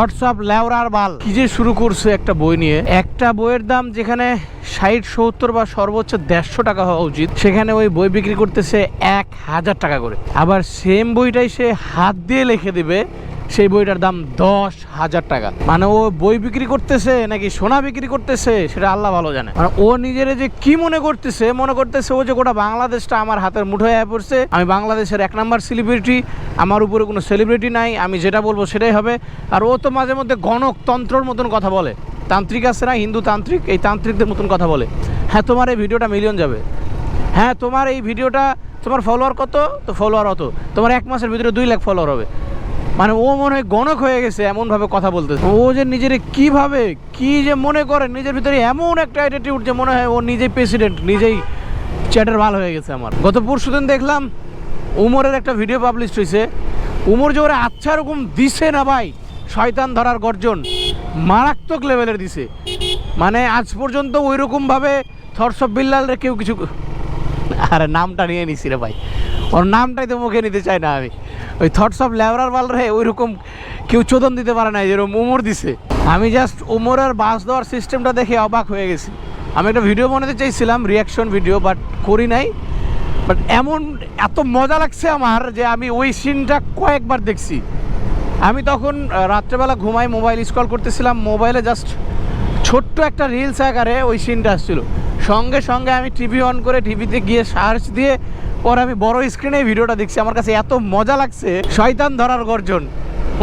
Of লেওরার বাল। কি যে শুরু করছে একটা বই নিয়ে? একটা বইয়ের দাম যেখানে ষাট সত্তর বা সর্বোচ্চ দেড়শো টাকা হওয়া উচিত সেখানে ওই বই বিক্রি করতেছে এক হাজার টাকা করে। আবার সেম বইটাই সে হাত দিয়ে লিখে দিবে সেই বইটার দাম দশ হাজার টাকা। মানে ও বই বিক্রি করতেছে নাকি সোনা বিক্রি করতেছে সেটা আল্লাহ ভালো জানে। মানে ও নিজের যে কি মনে করতেছে মনে করতেছে ও যে গোটা বাংলাদেশটা আমার হাতের মুঠোয় হয়ে পড়ছে, আমি বাংলাদেশের এক নাম্বার সেলিব্রিটি আমার উপরে কোনো সেলিব্রিটি নাই, আমি যেটা বলব সেটাই হবে। আর ও তো মাঝে মধ্যে গণতন্ত্রর মতন কথা বলে। তান্ত্রিক আছে না, হিন্দু তান্ত্রিক, এই তান্ত্রিকদের মতন কথা বলে। হ্যাঁ তোমার এই ভিডিওটা মিলিয়ন যাবে। হ্যাঁ তোমার এই ভিডিওটা, তোমার ফলোয়ার কত? তো ফলোয়ার অত। তোমার এক মাসের ভিতরে দুই লাখ ফলোয়ার হবে। মানে ও মনে হয় গণক হয়ে গেছে, এমনভাবে কথা বলতেছে। ও যে নিজের কীভাবে, কি যে মনে করে, নিজের ভিতরে এমন একটা অ্যাটিটিউড যে মনে হয় ও নিজেই প্রেসিডেন্ট নিজেই চ্যাটার ভালো হয়ে গেছে আমার। গত পরশু দিন দেখলাম উমরের একটা ভিডিও পাবলিশ হয়েছে উমর যে ওরা আচ্ছা রকম দিছে না ভাই, শয়তান ধরার গর্জন, মারাত্মক লেভেলের দিছে। মানে আজ পর্যন্ত ওই রকমভাবে থরসব বিল্লালরে কেউ কিছু আরে নামটা নিয়ে নিছি রে ভাই। ওর নামটাই তো মুখে নিতে চাই না আমি। ওই থটস অফ লেবরার বাল রে ওই রকম কেউ চোদন দিতে পারে না যেরকম উমর দিছে। আমি জাস্ট উমরের বাস দেওয়ার সিস্টেমটা দেখে অবাক হয়ে গেছি। আমি একটা ভিডিও বানাতে চাইছিলাম রিয়াকশন ভিডিও বাট করি নাই। বাট এমন, এত মজা লাগছে আমার যে আমি ওই সিনটা কয়েকবার দেখছি। আমি তখন রাত্রেবেলা ঘুমাই মোবাইল স্ক্রল করতেছিলাম মোবাইলে জাস্ট ছোট্ট একটা রিলস আকারে ওই সিনটা আসছিল। সঙ্গে সঙ্গে আমি টিভি অন করে টিভিতে গিয়ে সার্চ দিয়ে পরে আমি বড় স্ক্রিনে ভিডিওটা দেখছি। আমার কাছে এত মজা লাগছে। শয়তান ধরার গর্জন।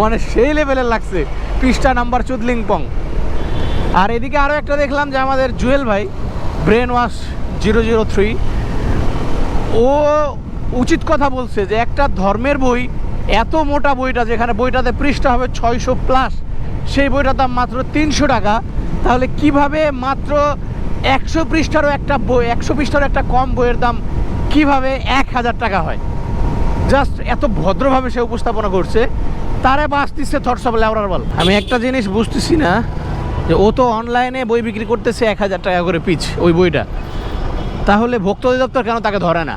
মানে সেই লেভেলের লাগছে। পৃষ্ঠা নাম্বার চুদলিং পং। আর এদিকে আরও একটা দেখলাম যে আমাদের জুয়েল ভাই brain wash zero zero three ও উচিত কথা বলছে যে একটা ধর্মের বই, এত মোটা বইটা যেখানে বইটাতে পৃষ্ঠা হবে ছয়শো প্লাস সেই বইটার দাম মাত্র তিনশো টাকা। তাহলে কীভাবে মাত্র একশো পৃষ্ঠারও একটা বই, একশো পৃষ্ঠারও একটা কম বইয়ের দাম কীভাবে এক হাজার টাকা হয়? জাস্ট এত ভদ্রভাবে সে উপস্থাপনা করছে, তারে বাঁচতেছে থটসব লেওরার বল আমি একটা জিনিস বুঝতেছি না, যে ও তো অনলাইনে বই বিক্রি করতেছে এক হাজার টাকা করে পিচ, ওই বইটা। তাহলে ভোক্তা অধিদপ্তর কেন তাকে ধরে না?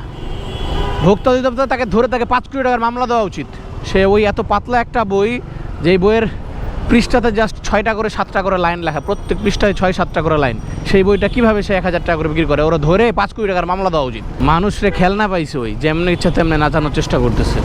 ভোক্তা অধিদপ্তর তাকে ধরে তাকে পাঁচ কোটি টাকার মামলা দেওয়া উচিত। সে ওই এত পাতলা একটা বই, যেই বইয়ের পৃষ্ঠাতে জাস্ট ছয়টা করে, সাতটা করে লাইন লেখা। প্রত্যেক পৃষ্ঠায় ছয়, সাতটা করে লাইন সেই বইটা কীভাবে সে এক হাজার টাকা করে বিক্রি করে? ওরা ধরে পাঁচ কোটি টাকার মামলা দেওয়া উচিত। মানুষরে খেলনা পাইছে ওই, যেমনি ইচ্ছা তেমনি নাচানোর চেষ্টা করতেছে।